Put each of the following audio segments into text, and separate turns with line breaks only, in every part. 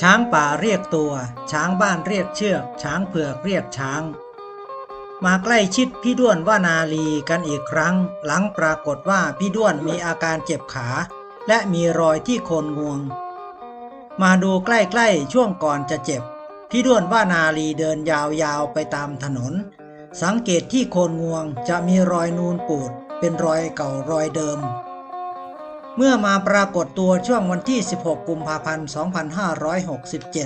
ช้างป่าเรียกตัว ช้างบ้านเรียกเชือก ช้างเผือกเรียกช้าง มาใกล้ชิดพี่ด้วนว่านาลีกันอีกครั้ง หลังปรากฏว่าพี่ด้วนมีอาการเจ็บขา และมีรอยที่โคนงวง มาดูใกล้ๆช่วงก่อนจะเจ็บ พี่ด้วนว่านาลีเดินยาวๆไปตามถนน สังเกตที่โคนงวงจะมีรอยนูนปูด เป็นรอยเก่ารอยเดิม เมื่อมาปรากฏตัวช่วงวันที่ 16 กุมภาพันธ์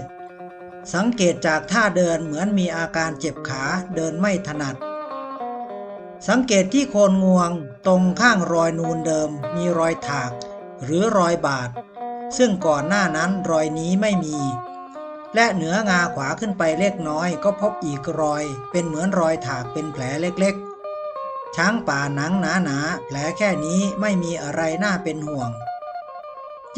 2567 สังเกตจากท่าเดินเหมือนมีอาการเจ็บขาเดินไม่ถนัด สังเกตที่โคนงวงตรงข้างรอยนูนเดิม มีรอยถาก หรือรอยบาด ซึ่งก่อนหน้านั้นรอยนี้ไม่มี และเหนืองาขวาขึ้นไปเล็กน้อยก็พบอีกรอย เป็นเหมือนรอยถากเป็นแผลเล็กๆ ช้างป่าหนังหนาๆแผลแค่นี้ไม่มีอะไรน่าเป็นห่วง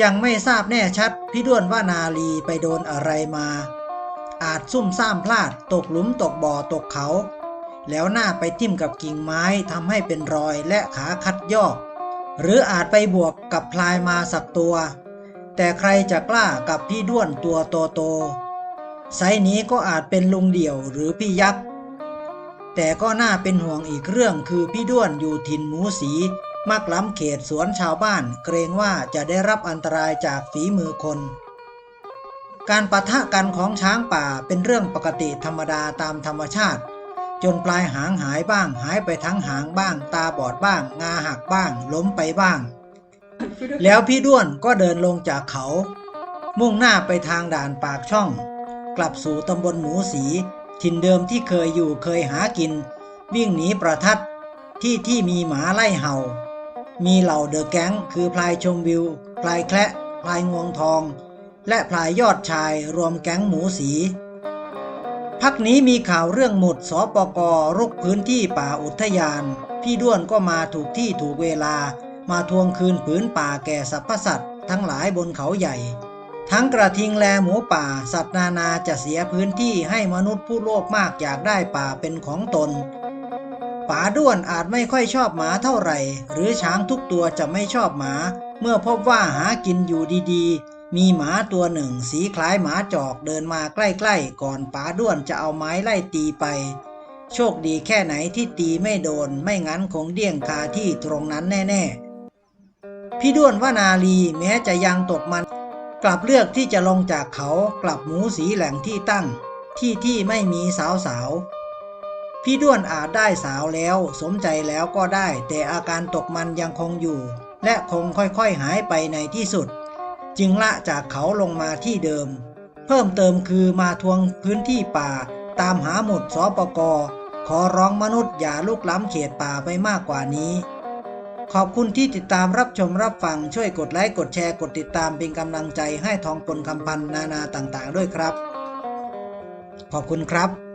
ยังไม่ทราบแน่ชัดพี่ด้วนว่านาลีไปโดนอะไรมา อาจซุ่มซ่ามพลาดตกหลุมตกบ่อตกเขา แล้วหน้าไปทิ่มกับกิ่งไม้ทำให้เป็นรอยและขาคัดยอก หรืออาจไปบวกกับพลายมาสักตัว แต่ใครจะกล้ากับพี่ด้วนตัวโตโตๆไซนี้ก็อาจเป็นลุงเดี่ยวหรือพี่ยักษ์ แต่ก็น่าเป็นห่วงอีกเรื่องคือพี่ด้วนอยู่ถิ่นหมูสี มักล้ำเขตสวนชาวบ้าน เกรงว่าจะได้รับอันตรายจากฝีมือคน การปะทะกันของช้างป่าเป็นเรื่องปกติธรรมดาตามธรรมชาติ จนปลายหางหายบ้าง หายไปทั้งหางบ้าง ตาบอดบ้าง งาหักบ้าง ล้มไปบ้าง แล้วพี่ด้วนก็เดินลงจากเขา มุ่งหน้าไปทางด่านปากช่อง กลับสู่ตำบลหมูสี ถิ่นเดิมที่เคยอยู่เคยหากิน วิ่งหนีประทัดที่ที่มีหมาไล่เห่า มีเหล่าเดอะแก๊งคือพลายชมวิว พลายแคละพลายงวงทอง และพลายยอดชายรวมแก๊งหมูสี พักนี้มีข่าวเรื่องหมุดสปกรุกพื้นที่ป่าอุทยาน พี่ด้วนก็มาถูกที่ถูกเวลา มาทวงคืนผืนป่าแก่สรรพสัตว์ทั้งหลายบนเขาใหญ่ ทั้งกระทิงแลหมูป่า สัตว์นานาจะเสียพื้นที่ให้มนุษย์ผู้โลภมากอยากได้ป่าเป็นของตนป๋าด้วนอาจไม่ค่อยชอบหมาเท่าไหร่ หรือช้างทุกตัวจะไม่ชอบหมา เมื่อพบว่าหากินอยู่ดีๆ มีหมาตัวหนึ่งสีคล้ายหมาจอกเดินมาใกล้ๆ ก่อนป๋าด้วนจะเอาไม้ไล่ตีไป โชคดีแค่ไหนที่ตีไม่โดน ไม่งั้นคงเดี้ยงคาที่ตรงนั้นแน่ๆ พี่ด้วนว่านาลีแม้จะยังตกมัน กลับเลือกที่จะลงจากเขากลับหมูสีแหล่งที่ตั้ง ที่ที่ไม่มีสาวๆพี่ด้วนอาจได้สาวแล้ว สมใจแล้วก็ได้ แต่อาการตกมันยังคงอยู่ และคงค่อยๆหายไปในที่สุด จึงละจากเขาลงมาที่เดิม เพิ่มเติมคือมาทวงพื้นที่ป่า ตามหาหมดสปกขอร้องมนุษย์อย่าลุกล้ำเขตป่าไปมากกว่านี้ ขอบคุณที่ติดตามรับชมรับฟัง ช่วยกดไลค์กดแชร์กดติดตามเป็นกำลังใจให้ทองปนคำพันนานาต่างๆ ด้วยครับ ขอบคุณครับ